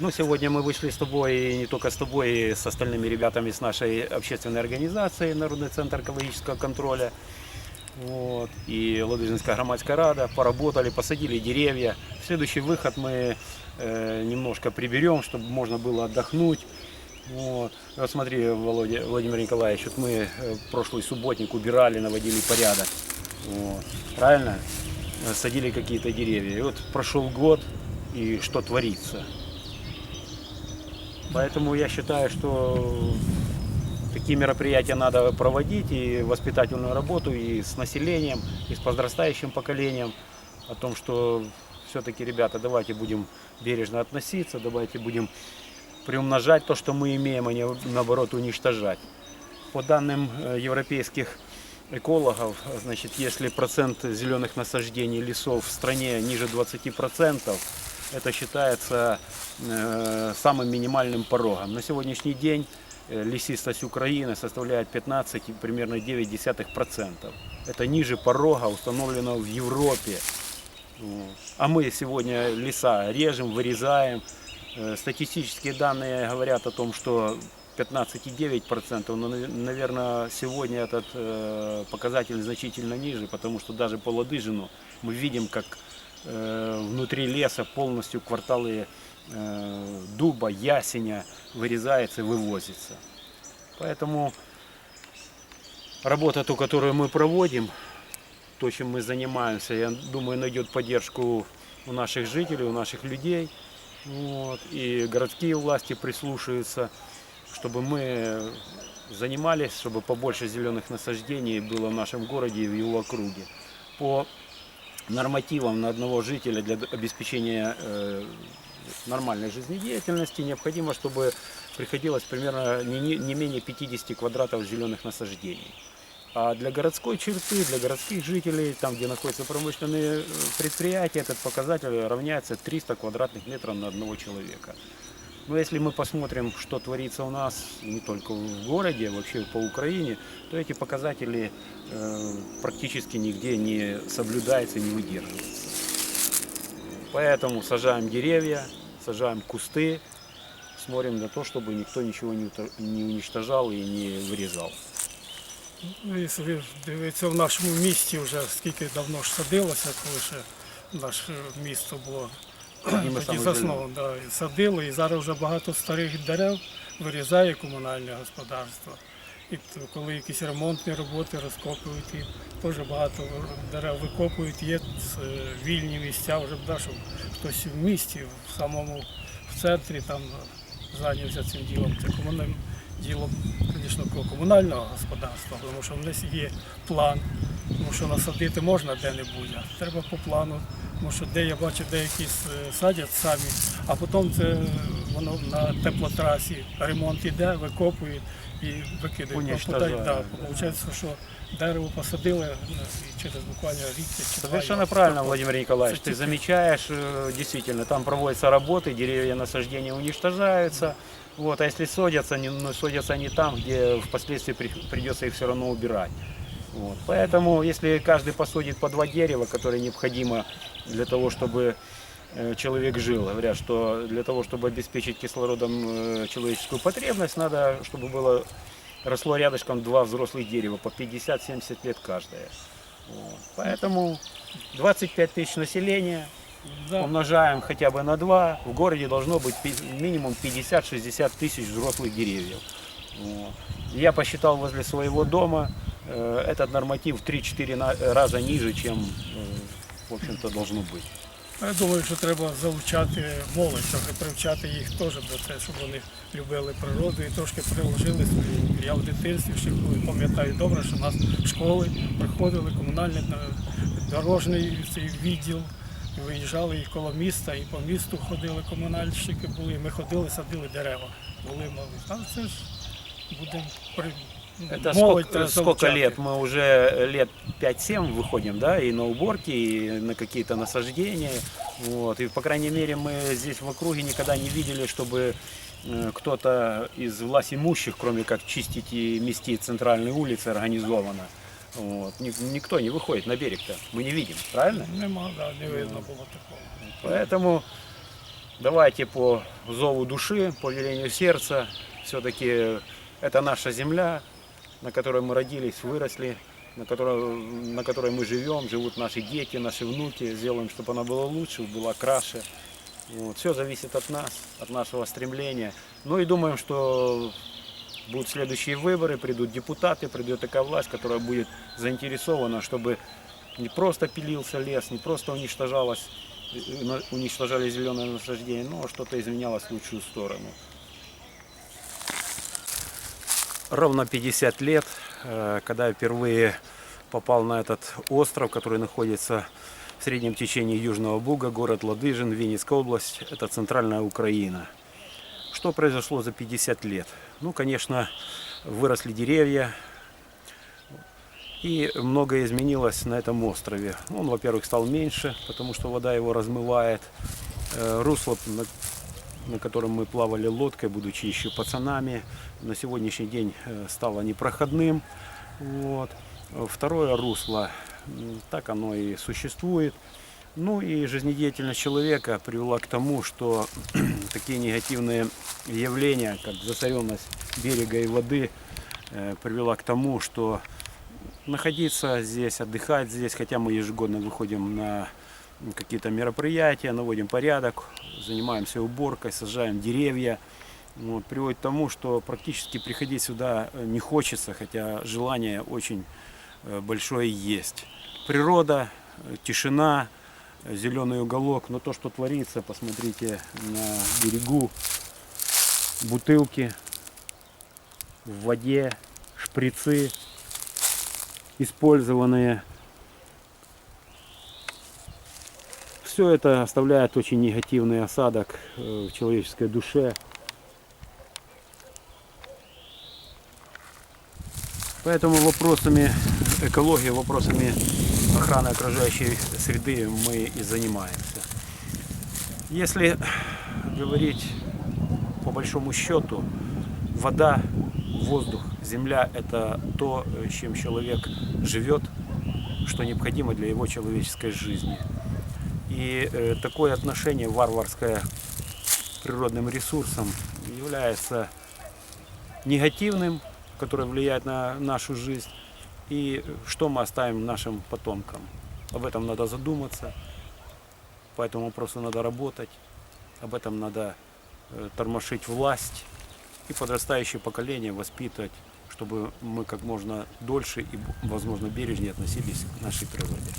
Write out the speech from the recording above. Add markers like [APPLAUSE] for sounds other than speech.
Ну, сегодня мы вышли с тобой, и не только с тобой, и с остальными ребятами с нашей общественной организации Народный центр экологического контроля. Вот, и Ладыжинская громадская рада поработали, посадили деревья. Следующий выход мы э, немножко приберем, чтобы можно было отдохнуть. Вот. Вот смотри, Володя, Владимир Николаевич, вот мы э, прошлый субботник убирали, наводили порядок. Вот. Правильно? Садили какие-то деревья. И вот прошел год, и что творится. Поэтому я считаю, что такие мероприятия надо проводить и воспитательную работу и с населением, и с подрастающим поколением о том, что все-таки, ребята, давайте будем бережно относиться, давайте будем приумножать то, что мы имеем, а не наоборот уничтожать. По данным э, европейских экологов, значит, если процент зеленых насаждений лесов в стране ниже 20%, это считается э, самым минимальным порогом. На сегодняшний день э, лесистость Украины составляет 15, и примерно 9%. Это ниже порога, установленного в Европе. А мы сегодня леса режем, вырезаем. Э, Статистические данные говорят о том, что 15,9%, но, наверное, сегодня этот э, показатель значительно ниже, потому что даже по Ладыжину мы видим, как внутри леса полностью кварталы э, дуба, ясеня вырезается и вывозится. Поэтому работа, ту, которую мы проводим, то, чем мы занимаемся, я думаю, найдет поддержку у наших жителей, у наших людей. Вот. И городские власти прислушаются, чтобы мы занимались, чтобы побольше зеленых насаждений было в нашем городе и в его округе. По нормативам на одного жителя для обеспечения э, нормальной жизнедеятельности необходимо, чтобы приходилось примерно не, не- не менее 50 квадратов зеленых насаждений. А для городской черты, для городских жителей, там, где находятся промышленные э, предприятия, этот показатель равняется 300 квадратных метров на одного человека. Но если мы посмотрим, что творится у нас, не только в городе, а вообще по Украине, то эти показатели э, практически нигде не соблюдаются, не выдерживаются. Поэтому сажаем деревья, сажаем кусты, смотрим на то, чтобы никто ничего не утр- не уничтожал и не вырезал. Ну, Якщо ви дивитися в нашому місті вже скільки давно ж садилося, коли ще наше місто було Одним із Тоді засновано. Да, і садило, і зараз вже багато старих дерев вирізає комунальне господарство. І коли якісь ремонтні роботи розкопують, і теж багато дерев викопують, є е, вільні місця вже да, щоб хтось в місті, в самому в центрі там зайнявся цим ділом. Це комунальне діло, звісно, комунального господарства, тому що в нас є план, тому що насадити можна де-небудь, а треба по плану. Тому що де я бачив, деякі с- садять самі, а потім це воно на теплотрасі ремонт іде, викопують і викидають. Уничтожають, Да, да. Получається, що дерево посадили ну, і через буквально рік чи два Совершенно його правильно, стекло. Владимир Николаевич. Це Ты тільки- замечаешь, э, действительно, там проводятся работы, деревья насаждения уничтожаются. Вот, а если садятся, они, ну, садятся они там, где впоследствии при- придется их все равно убирать. Вот. Поэтому, если каждый посадит по два дерева, которые необходимо для того, чтобы э, человек жил, говорят, что для того, чтобы обеспечить кислородом э, человеческую потребность, надо, чтобы было росло рядышком два взрослых дерева по 50-70 лет каждое. Вот. Поэтому 25 тысяч населения, Да. умножаем хотя бы на 2, в городе должно быть минимум 50-60 тысяч взрослых деревьев. Вот. Я посчитал возле своего дома, этот норматив в 3-4 на- раза ниже, чем, э, в общем-то, должно быть. Я думаю, що треба залучати молодь, трохи привчати їх теж до те, щоб вони любили природу і трошки приложили свою. Я в дитинстві ще коли пам'ятаю добре, що в нас школи приходили, комунальний е, дорожній цей відділ, і виїжджали і коло міста, і по місту ходили комунальщики були, і ми ходили, садили дерева. Були мали. А це ж будемо при Это молодь сколько, сколько лет? Мы уже лет 5-7 выходим, да, и на уборки, и на какие-то насаждения. Вот. И, по крайней мере, мы здесь в округе никогда не видели, чтобы э, кто-то из власть имущих, кроме как чистить и мести центральные улицы, организованно. Вот. Ник- Никто не выходит на берег-то. Мы не видим, правильно? Нема, да, не видно було такого. Поэтому давайте по зову души, по велению сердца. Все-таки это наша земля, на которой мы родились, выросли, на которой, на которой мы живем, живут наши дети, наши внуки. Сделаем, чтобы она была лучше, была краше. Вот. Все зависит от нас, от нашего стремления. Ну и думаем, что будут следующие выборы, придут депутаты, придет такая власть, которая будет заинтересована, чтобы не просто пилился лес, не просто уничтожалось, э, уничтожали зеленое насаждение, но что-то изменялось в лучшую сторону. Ровно 50 лет, э, когда я впервые попал на этот остров, который находится в среднем течении Южного Буга, город Ладыжин, Винницкая область, это центральная Украина. Что произошло за 50 лет? Ну, конечно, выросли деревья, и многое изменилось на этом острове. Он, во-первых, стал меньше, потому что вода его размывает. Э, Русло, на, котором мы плавали лодкой, будучи еще пацанами, на сегодняшний день э, стало непроходным. Вот. Второе русло, так оно и существует. Ну и жизнедеятельность человека привела к тому, что [CLEARS THROAT] такие негативные явления, как засоренность берега и воды, э, привела к тому, что находиться здесь, отдыхать здесь, хотя мы ежегодно выходим на какие-то мероприятия, наводим порядок, занимаемся уборкой, сажаем деревья. Вот, приводит к тому, что практически приходить сюда э, не хочется, хотя желание очень э, большое есть. Природа, э, тишина, зеленый уголок, но то, что творится, посмотрите на берегу, бутылки в воде, шприцы, использованные. Все это оставляет очень негативный осадок э, в человеческой душе. Поэтому вопросами экологии, вопросами охраны окружающей среды мы и занимаемся. Если говорить по большому счету, вода, воздух, земля – это то, э, чем человек живет, что необходимо для его человеческой жизни. И э, такое отношение варварское к природным ресурсам является негативным, которое влияет на нашу жизнь. И что мы оставим нашим потомкам? Об этом надо задуматься, по этому вопросу надо работать, об этом надо э, тормошить власть и подрастающее поколение воспитывать, чтобы мы как можно дольше и, возможно, бережнее относились к нашей природе.